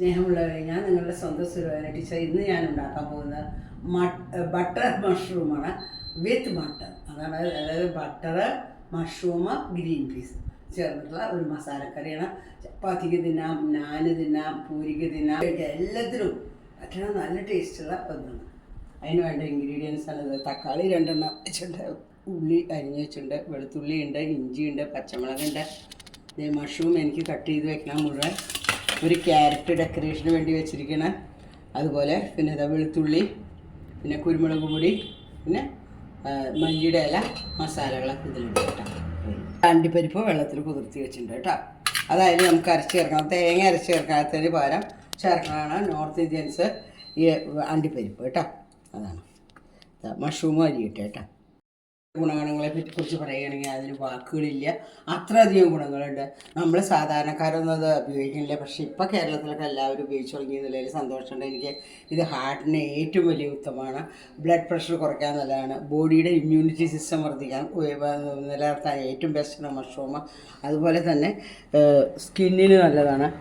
സ്നേഹമുള്ളവരെ ഞാൻ നിങ്ങളുടെ സ്വന്തം സുരവേന ടീച്ചർ ഇന്ന് ഞാൻ ഉണ്ടാക്കാൻ പോകുന്നത് ബട്ടർ മഷ്റൂമാണ് വിത്ത് ബട്ടർ അതാണ് അതായത് ബട്ടർ മഷ്റൂം ഗ്രീൻ പീസ്. ചേർന്നിട്ടുള്ള ഒരു മസാലക്കറിയാണ്. ചപ്പാത്തിക്ക് തിന്നാം നാന് തിന്നാം പൂരിക്ക് തിന്നാം. എല്ലാത്തിനും പറ്റണ നല്ല ടേസ്റ്റുള്ള ഒന്നാണ്. അതിന് വേണ്ട ഇൻഗ്രീഡിയൻസ് ആണ് തക്കാളി രണ്ടെണ്ണം വെച്ചിട്ടുണ്ട്. ഉള്ളി അരിഞ്ഞ് വെച്ചിട്ടുണ്ട്. വെളുത്തുള്ളി ഉണ്ട് ഇഞ്ചിയുണ്ട് പച്ചമുളകുണ്ട് ഇത് മഷ്റൂം എനിക്ക് കട്ട് ചെയ്ത് വെക്കണം മുഴുവൻ. ഒരു ക്യാരറ്റ് ഡെക്കറേഷന് വേണ്ടി വെച്ചിരിക്കണം. അതുപോലെ പിന്നെ ഇതാ വെളുത്തുള്ളി പിന്നെ കുരുമുളക് പൊടി പിന്നെ മല്ലിയുടെ ഇല മസാലകളൊക്കെ ഇതിലുണ്ട് കേട്ടോ. അണ്ടിപ്പരിപ്പ് വെള്ളത്തിൽ കുതിർത്തി വെച്ചിട്ടുണ്ട് കേട്ടോ. അതായത് നമുക്ക് അരച്ച് ചേർക്കണം തേങ്ങ അരച്ച് ചേർക്കാത്തതിന് പകരം ചേർക്കണതാണ് നോർത്ത് ഇന്ത്യൻസ് ഈ അണ്ടിപ്പരിപ്പ് കേട്ടോ. അതാണ്. മഷ്റൂമും അരിയിട്ട് കേട്ടോ. ഗുണഗണങ്ങളെ പറ്റി കുറിച്ച് പറയുകയാണെങ്കിൽ അതിന് വാക്കുകളില്ല. അത്രയധികം ഗുണങ്ങളുണ്ട്. നമ്മൾ സാധാരണക്കാരൊന്നും അത് ഉപയോഗിക്കുന്നില്ല. പക്ഷേ ഇപ്പോൾ കേരളത്തിലൊക്കെ എല്ലാവരും ഉപയോഗിച്ച് തുടങ്ങിയതിൽ സന്തോഷമുണ്ട്. എനിക്ക് ഇത് ഹാർട്ടിന് ഏറ്റവും വലിയ ഉത്തമമാണ്. ബ്ലഡ് പ്രഷർ കുറയ്ക്കാൻ നല്ലതാണ്. ബോഡിയുടെ ഇമ്മ്യൂണിറ്റി സിസ്റ്റം വർദ്ധിക്കാൻ നിലനിർത്താൻ ഏറ്റവും ബെസ്റ്റാണ് മഷ്റൂം അതുപോലെ തന്നെ സ്കിന്നിന് നല്ലതാണ്.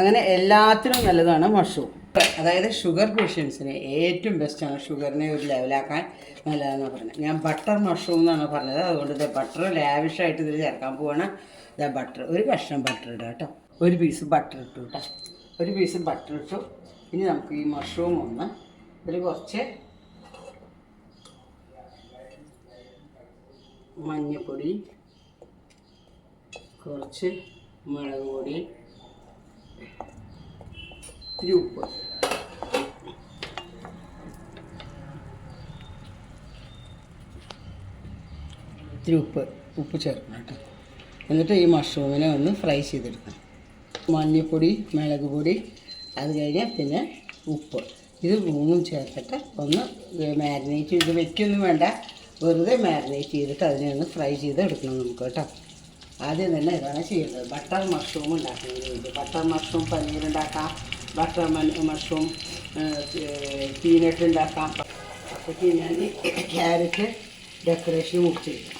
അങ്ങനെ എല്ലാത്തിനും നല്ലതാണ് മഷ്റൂം അതായത് ഷുഗർ പേഷ്യൻസിന് ഏറ്റവും ബെസ്റ്റാണ് ഷുഗറിനെ ഒരു ലെവലാക്കാൻ നല്ലതെന്ന് പറഞ്ഞത്. ഞാൻ ബട്ടർ മഷ്റൂം എന്നാണ് പറഞ്ഞത്. അതുകൊണ്ട് ഇത് ബട്ടർ ലാവിഷായിട്ട് ഇതിൽ ചേർക്കാൻ പോവാണ്. ഇതാ ബട്ടർ ഒരു കഷ്ണം ബട്ടർ ഇടുക കേട്ടോ. ഒരു പീസ് ബട്ടർ ഇട്ടു കേട്ടോ. ഒരു പീസ് ബട്ടർ ഇട്ടു. ഇനി നമുക്ക് ഈ മഷ്റൂം ഒന്ന് ഒരു കുറച്ച് മഞ്ഞൾപ്പൊടി കുറച്ച് മുളക് പൊടി ഇത്തിരി ഉപ്പ് ഉപ്പ് ചേർക്കണം കേട്ടോ. എന്നിട്ട് ഈ മഷ്റൂമിനെ ഒന്ന് ഫ്രൈ ചെയ്തെടുക്കണം. മഞ്ഞൾപ്പൊടി മുളക് പൊടി അത് കഴിഞ്ഞാൽ പിന്നെ ഉപ്പ്. ഇത് മൂന്നും ചേർത്തിട്ട് ഒന്ന് മാരിനേറ്റ് ചെയ്ത് വെക്കൊന്നും വേണ്ട. വെറുതെ മാരിനേറ്റ് ചെയ്തിട്ട് അതിനെ ഒന്ന് ഫ്രൈ ചെയ്തെടുക്കണം നമുക്ക് കേട്ടോ. ആദ്യം തന്നെ ഇതാണ് ചെയ്യുന്നത് ബട്ടർ മഷ്റൂം ഉണ്ടാക്കുന്നതിന് വേണ്ടി. ബട്ടർ മഷ്റൂം പനീർ ഉണ്ടാക്കാം ബട്ടർ മഷ്റൂം പീനട്ട് ഉണ്ടാക്കാം അപ്പോൾ ഞാൻ ക്യാരറ്റ് ഡെക്കറേഷൻ മുറിച്ചിരിക്കും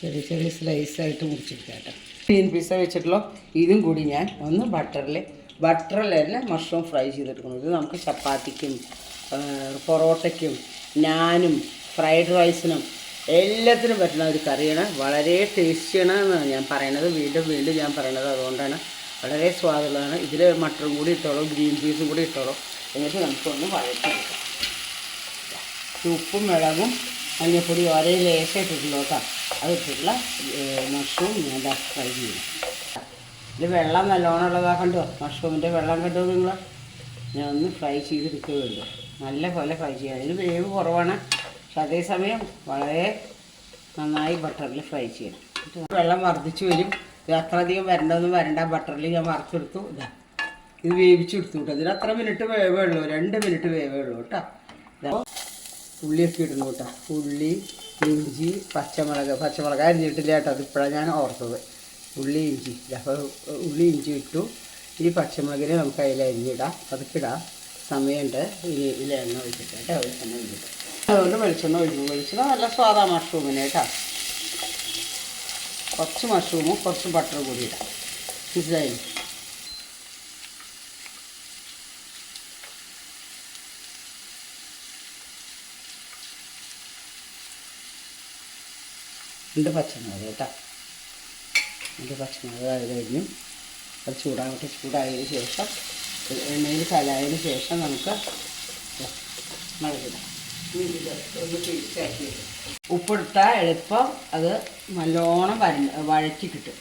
ചെറിയ ചെറിയ സ്ലൈസ് ആയിട്ട് മുറിച്ചെടുക്കാം കേട്ടോ ഗ്രീൻ പീസ വെച്ചിട്ടുള്ള ഇതും കൂടി ഞാൻ ഒന്ന് ബട്ടറിൽ ബട്ടറിൽ തന്നെ മഷ്റൂം ഫ്രൈ ചെയ്തെടുക്കണം. ഇത് നമുക്ക് ചപ്പാത്തിക്കും പൊറോട്ടയ്ക്കും നാനും ഫ്രൈഡ് റൈസിനും എല്ലാത്തിനും പറ്റുന്ന ഒരു കറിയാണ്. വളരെ ടേസ്റ്റിയാണ് എന്നാണ് ഞാൻ പറയണത് വീണ്ടും വീണ്ടും ഞാൻ പറയണത് അതുകൊണ്ടാണ്. വളരെ സ്വാദുള്ളതാണ്. ഇതിൽ മട്ടറും കൂടി ഇട്ടോളൂ ഗ്രീൻ പീസും കൂടി ഇട്ടോളൂ. എന്നിട്ട് നമുക്കൊന്ന് വഴറ്റിയെടുക്കാം. ഉപ്പും മുളകും മഞ്ഞൾപ്പൊടി ഒരേ ലേശമായിട്ടിട്ടുള്ളൂ കേട്ടോ. അതിട്ടുള്ള ഇട്ടിട്ടുള്ള മഷ്റൂം ഞാൻ ഫ്രൈ ചെയ്യും. ഇത് വെള്ളം നല്ലോണം ഉള്ളതാ കണ്ടോ? മഷ്റൂമിന്റെ വെള്ളം കണ്ടോ നിങ്ങൾ ഞാൻ ഒന്ന് ഫ്രൈ ചെയ്തെടുക്കുകയുള്ളൂ നല്ല പോലെ ഫ്രൈ ചെയ്യാം. ഇതിന് വേവ് കുറവാണ്. പക്ഷെ അതേസമയം വളരെ നന്നായി ബട്ടറിൽ ഫ്രൈ ചെയ്യണം വെള്ളം വർദ്ധിച്ചു വരും. ഇത് അത്രയധികം വരണ്ടൊന്നും വരണ്ട. ബട്ടറിൽ ഞാൻ വറുത്തെടുത്തു ഇതാ. ഇത് വേവിച്ചെടുത്തു കേട്ടോ. ഇതിന് അത്ര മിനിറ്റ് വേവേ ഉള്ളൂ. രണ്ട് മിനിറ്റ് വേവേ ഉള്ളൂ കേട്ടോ. ഉള്ളിയൊക്കെ ഇടുന്നു കേട്ടോ. ഉള്ളി ഇഞ്ചി പച്ചമുളക്. പച്ചമുളക് അരിഞ്ഞിട്ടില്ല കേട്ടോ. അതിപ്പോഴാണ് ഞാൻ ഓർത്തത്. ഉള്ളി ഇഞ്ചി. അപ്പോൾ ഉള്ളി ഇഞ്ചി ഇട്ടു. ഈ പച്ചമുളകിനെ നമുക്ക് അതിൽ അരിഞ്ഞിടാം. അതൊക്കെ ഇടാം. സമയമുണ്ട്. ഇനി ഇതിൽ എണ്ണ ഒഴിച്ചിട്ട് കേട്ടോ. വെളിച്ചെണ്ണ ഒഴിച്ചിട്ട്. അതുകൊണ്ട് വെളിച്ചെണ്ണ ഒഴിക്കും. വെളിച്ചെണ്ണ നല്ല സ്വാദാ മഷ്റൂമിന് കേട്ടോ. കുറച്ച് മഷ്റൂമും കുറച്ച് ബട്ടറും കൂടി ഇടാം. മനസ്സിലായി രണ്ട് പച്ചമുളക് കേട്ടോ. രണ്ട് പച്ചമുളക് അത് കഴിഞ്ഞു. അത് ചൂടാകട്ടെ ചൂടായതിന് ശേഷം എണ്ണയിൽ കലായതിന് ശേഷം നമുക്ക് മുളകിടാം. ഉപ്പിട്ടാൽ എളുപ്പം അത് നല്ലോണം വര വഴറ്റി കിട്ടും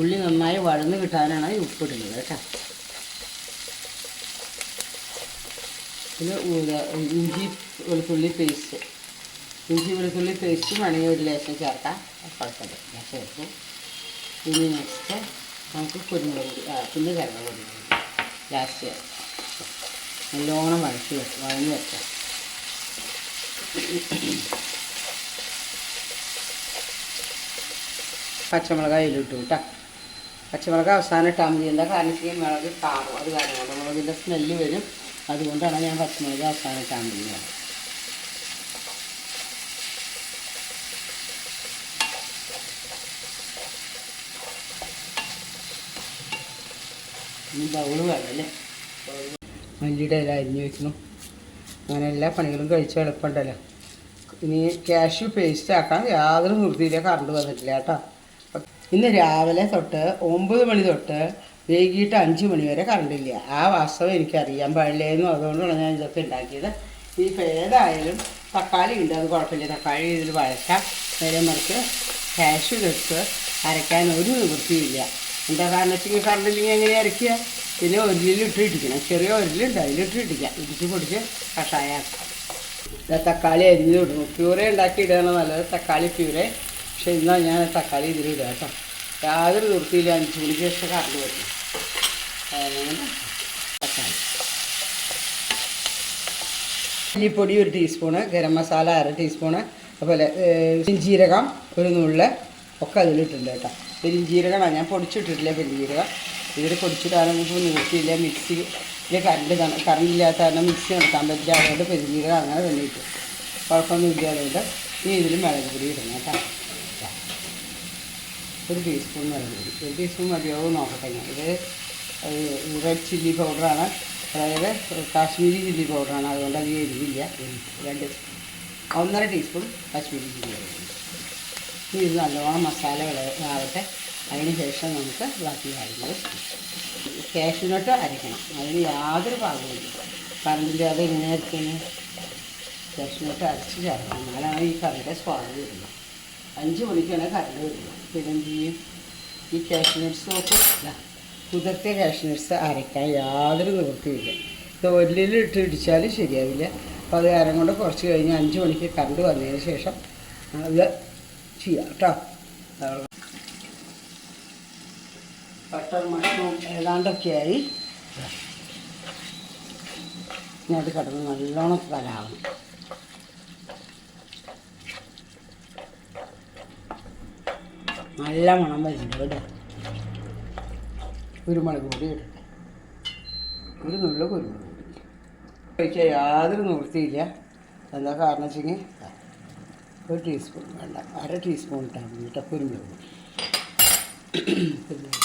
ഉള്ളി നന്നായി വഴന്ന് കിട്ടാനാണ് ഈ ഉപ്പിടുന്നത് കേട്ടോ. പിന്നെ ഇഞ്ചി വെളുത്തുള്ളി പേസ്റ്റ്. ഇഞ്ചി വെളുത്തുള്ളി പേസ്റ്റ് വേണമെങ്കിൽ ഒരു ലേശം ചേർക്കാം. കുഴപ്പമില്ല. ഞാൻ ചേർക്കും. ഇനി നെക്സ്റ്റ് നമുക്ക് കുരുമുളക് ആ പിന്നെ കരള പൊടി ലാസ്റ്റ് നല്ലോണം വഴച്ച് വെക്കാം വഴഞ്ഞ് വെക്കാം. പച്ചമുളക് അതിലിട്ടു കേട്ടോ. പച്ചമുളക് അവസാനം ഇട്ടാൽ മതി. എന്താ കാരണം വെച്ചാൽ മുളക് താറും. അത് കാരണം മുളകിന്റെ സ്മെല്ല് വരും. അതുകൊണ്ടാണ് ഞാൻ പച്ചമുളക് അവസാനം ഇട്ടാൽ മതി ഇനി ബൗൾ വേണം അല്ലേ? മല്ലിയുടെ ഇല അരിഞ്ഞു വെക്കണം. അങ്ങനെ എല്ലാ പണികളും കഴിച്ച് എളുപ്പമുണ്ടല്ലോ. ഇനി ക്യാഷ്യൂ പേസ്റ്റ് ആക്കാൻ യാതൊരു നിർത്തിയില്ല കറണ്ട് വന്നിട്ടില്ല കേട്ടോ. ഇന്ന് രാവിലെ തൊട്ട് ഒമ്പത് മണി തൊട്ട് വൈകിട്ട് അഞ്ച് മണി വരെ കറണ്ടില്ല ആ വാസ്തവം എനിക്കറിയാൻ പാടില്ലായിരുന്നു അതുകൊണ്ടാണ് ഞാൻ ഇതൊക്കെ ഉണ്ടാക്കിയത് ഇനിയിപ്പോൾ ഏതായാലും തക്കാളി ഉണ്ട് അത് കുഴപ്പമില്ല തക്കാളി ഇതിൽ വഴക്കാം നേരെ മറിച്ച് ക്യാഷ്യൂ എടുത്ത് അരയ്ക്കാൻ ഒരു നിവൃത്തിയില്ല എന്താ കാരണം വെച്ചെങ്കിൽ കറണ്ടില്ലെങ്കിൽ എങ്ങനെ അരയ്ക്കുക? പിന്നെ ഒരിലിട്ട് ഇടിക്കണം. ചെറിയ ഒരിലുണ്ട് അതിലിട്ട് ഇടിക്കാം. ഇടിച്ച് പൊടിച്ച് കഷായാക്കാം തക്കാളി അരിഞ്ഞ് വിടുന്നു പ്യൂറേ ഉണ്ടാക്കി ഇടുകയാണ് നല്ലത്. തക്കാളി പ്യൂറേ. പക്ഷെ എന്നാൽ ഞാൻ തക്കാളി ഇതിലിടുക കേട്ടോ. യാതൊരു നിർത്തിയില്ല അഞ്ച് മണിക്ക് ശേഷം കറണ്ട് വരും. അങ്ങനെ തക്കാളി. മല്ലിപ്പൊടി ഒരു ടീസ്പൂണ് ഗരം മസാല അര ടീസ്പൂണ് അതുപോലെ ജീരകം ഒരു നുള്ള് ഒക്കെ അതിലിട്ടുണ്ട് കേട്ടോ. പെരിഞ്ജീരകമാണ് ഞാൻ പൊടിച്ചിട്ടിട്ടില്ല പെരിഞ്ജീരകം ഇതിൽ പൊടിച്ചിട്ടാണെങ്കിൽ ഇപ്പോൾ നിർത്തിയില്ല മിക്സി കറണ്ട് കറണ്ട് ഇല്ലാത്ത കാരണം മിക്സി നടത്താൻ പറ്റില്ല. അതുകൊണ്ട് പെരിഞ്ജീരകം അങ്ങനെ തന്നെ ഇട്ടു കുഴപ്പമൊന്നുമില്ല അതുകൊണ്ട് ഇനി ഇതിൽ മുളക് പൊടി ഇടണം കേട്ടോ. ഒരു ടീസ്പൂൺ മുളക് പൊടി. ഒരു ടീസ്പൂൺ മതിയാവും നോക്കട്ടെ ഞാൻ. ഇത് റെഡ് ചില്ലി പൗഡറാണ് അതായത് കാശ്മീരി ചില്ലി പൗഡറാണ് അതുകൊണ്ട് അത് എരിവില്ല. രണ്ട് ഒന്നര ടീസ്പൂൺ കാശ്മീരി ചില്ലി പൗഡർ ഇനി ഇത് നല്ലോണം മസാല ആവട്ടെ. അതിന് ശേഷം നമുക്ക് ബാക്കി കാര്യങ്ങൾ കാഷ്യൂനട്ട് അരയ്ക്കണം അതിന് യാതൊരു പാകമില്ല അത് ഇങ്ങനെ അരയ്ക്കുന്നത് കാഷ്യൂനട്ട് അരച്ച് ചേർക്കണം. എന്നാലാണ് ഈ കറിയുടെ സ്വാദ് വരുന്നത്. അഞ്ച് മണിക്കാണ് കറണ്ട് വരുന്നത്. പിന്നെ എന്ത് ചെയ്യും? ഈ കാഷ്യൂനട്ട്സ് നോക്കും. കുതിർത്തിയ കാഷ്യൂനട്ട്സ് അരയ്ക്കാൻ യാതൊരു നിവൃത്തിയില്ല ഇത് ഒല്ലിലിട്ട് ഇടിച്ചാൽ ശരിയാവില്ല. അപ്പോൾ അത് കാരണം കൊണ്ട് കുറച്ച് കഴിഞ്ഞ് അഞ്ച് മണിക്ക് കറണ്ട് വന്നതിന് ശേഷം അത് ചെയ്യാം കേട്ടോ. ബട്ടർ മഷ്റൂം ഏതാണ്ടൊക്കെയായി. ഇനി അത് നല്ലോണം തലാവണം നല്ല മണം വരുന്നുണ്ട് കേട്ടോ. കുരുമുളക് പൊടി ഇടട്ടെ ഒരു നുള്ള കുരുമുളക് പൊടി. കഴിച്ചാൽ യാതൊരു നിവൃത്തിയില്ല. എന്താ കാരണം വെച്ചെങ്കിൽ ഒരു ടീസ്പൂൺ വേണ്ട അര ടീസ്പൂൺ ഇട്ടാൽ മതി കേട്ടോ കുരുമുളക്. കുരുമുളക്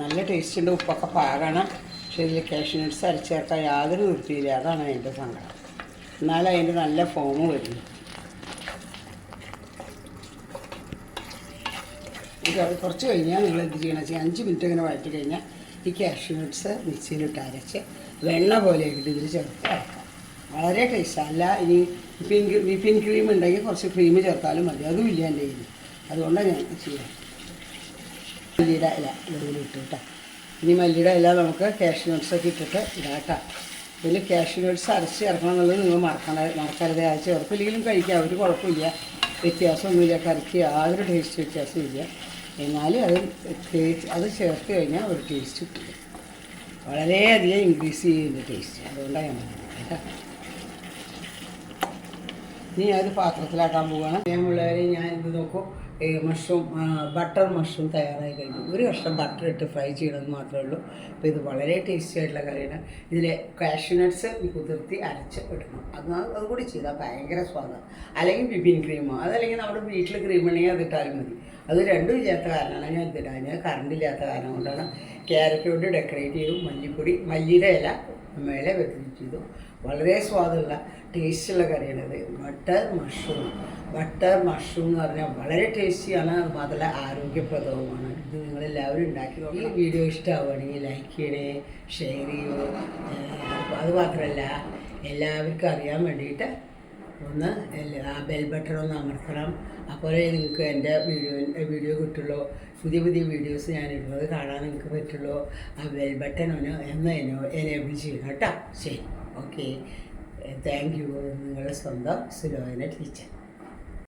നല്ല ടേസ്റ്റുണ്ട് ഉപ്പൊക്കെ പാകണം. പക്ഷേ ഇതിൽ കാഷ്യൂനട്ട്സ് അരച്ച് ചേർക്കാൻ യാതൊരു വൃത്തിയില്ല. അതാണ് അതിന്റെ സങ്കടം. എന്നാലും അതിന്റെ നല്ല ഫോം വരുന്നു ഇത് കുറച്ച് കഴിഞ്ഞാൽ നിങ്ങൾ എന്ത് ചെയ്യണം? വെച്ചാൽ അഞ്ച് മിനിറ്റ് ഇങ്ങനെ വഴറ്റി കഴിഞ്ഞാൽ ഈ കാഷ്യൂനട്ട്സ് മിക്സിയിലിട്ട് അരച്ച് വെള്ള പോലെ ഇട്ട് ഇതിൽ ചേർത്ത് വളരെ ടേസ്റ്റ് അല്ല ഇനി വിപ്പിൻ വിപ്പിംഗ് ക്രീം ഉണ്ടെങ്കിൽ കുറച്ച് ക്രീം ചേർത്താലും മതി. അതും ഇല്ല എന്റെ കയ്യിൽ അതുകൊണ്ടാണ് ഞാൻ ചെയ്യാം. മല്ലിയുടെ ഇല ഇതുപോലെ ഇട്ട് കേട്ടോ ഇനി മല്ലിയുടെ ഇല നമുക്ക് കാഷ്യൂ നട്ട്സൊക്കെ ഇട്ടിട്ട് ഇടാം കേട്ടോ ഇതിൽ കാഷ്യൂ നട്ട്സ് അരച്ച് ചേർക്കണം എന്നുള്ളത് നിങ്ങൾ മറക്കണ മറക്കരുത്. അത് ചേർത്തില്ലെങ്കിലും കഴിക്കാം. ഒരു കുഴപ്പമില്ല. വ്യത്യാസമൊന്നുമില്ല. കറിക്ക് ഒരു ടേസ്റ്റ് വ്യത്യാസമില്ല എന്നാലും അത് അത് ചേർത്ത് കഴിഞ്ഞാൽ ഒരു ടേസ്റ്റ് കിട്ടില്ല വളരെയധികം ഇൻക്രീസ് ചെയ്യുന്ന ടേസ്റ്റ് അതുകൊണ്ടാണ് ഞാൻ പറഞ്ഞത്. കേട്ടോ ഇനി അത് പാത്രത്തിലാക്കാൻ പോവുകയാണ് പ്രിയമുള്ളവരെ ഞാൻ ഇത് നോക്കും. മഷ്റൂം ബട്ടർ മഷ്റൂം തയ്യാറായി കഴിഞ്ഞു. ഒരു കഷ്ണം ബട്ടർ ഇട്ട് ഫ്രൈ ചെയ്യണമെന്ന് മാത്രമേ ഉള്ളൂ. അപ്പോൾ ഇത് വളരെ ടേസ്റ്റി ആയിട്ടുള്ള കറിയാണ്. ഇതിൽ കാഷ്യൂനട്ട്സ് കുതിർത്തി അരച്ച് ഇടണം. അത് അതുകൂടി ചെയ്താൽ ഭയങ്കര സ്വാദാണ് അല്ലെങ്കിൽ വിപ്പിൻ ക്രീമോ അതല്ലെങ്കിൽ നമ്മുടെ വീട്ടിൽ ക്രീം ഉണ്ടെങ്കിൽ അത് ഇട്ടാലും മതി. അത് രണ്ടും ഇല്ലാത്ത കാരണമാണ്. ഞാൻ ഇതിടാൻ കറണ്ട് ഇല്ലാത്ത കാരണം കൊണ്ടാണ് ക്യാരറ്റ് കൊണ്ട് ഡെക്കറേറ്റ് ചെയ്തു മല്ലിപ്പൊടി മല്ലിയുടെ ഇല മേലെ വെക്കുകയും ചെയ്തു വളരെ സ്വാദുള്ള ടേസ്റ്റുള്ള കറിയാണിത് ബട്ടർ മഷ്റൂം ബട്ടർ മഷ്റൂം എന്ന് പറഞ്ഞാൽ വളരെ ടേസ്റ്റിയാണ് മാത്രമല്ല ആരോഗ്യപ്രദവുമാണ്. ഇത് നിങ്ങളെല്ലാവരും ഉണ്ടാക്കി ഈ വീഡിയോ ഇഷ്ടമാവുകയാണെങ്കിൽ ലൈക്ക് ചെയ്യണേ ഷെയർ ചെയ്യൂ. അത് മാത്രമല്ല എല്ലാവർക്കും അറിയാൻ വേണ്ടിയിട്ട് ഒന്ന് ആ ബെൽ ബട്ടൺ ഒന്ന് അമർത്തണം. അപ്പോഴേ നിങ്ങൾക്ക് എന്റെ വീഡിയോ വീഡിയോ കിട്ടുള്ളൂ. പുതിയ പുതിയ വീഡിയോസ് ഞാൻ ഇടുന്നത് കാണാൻ നിങ്ങൾക്ക് പറ്റുള്ളൂ. ആ ബെൽ ബട്ടൺ ഒന്ന് എന്ന് എനേബിൾ ചെയ്യണം കേട്ടോ. ശരി ഓക്കെ താങ്ക് യു നിങ്ങളുടെ സ്വന്തം സുലോചന ടീച്ചർ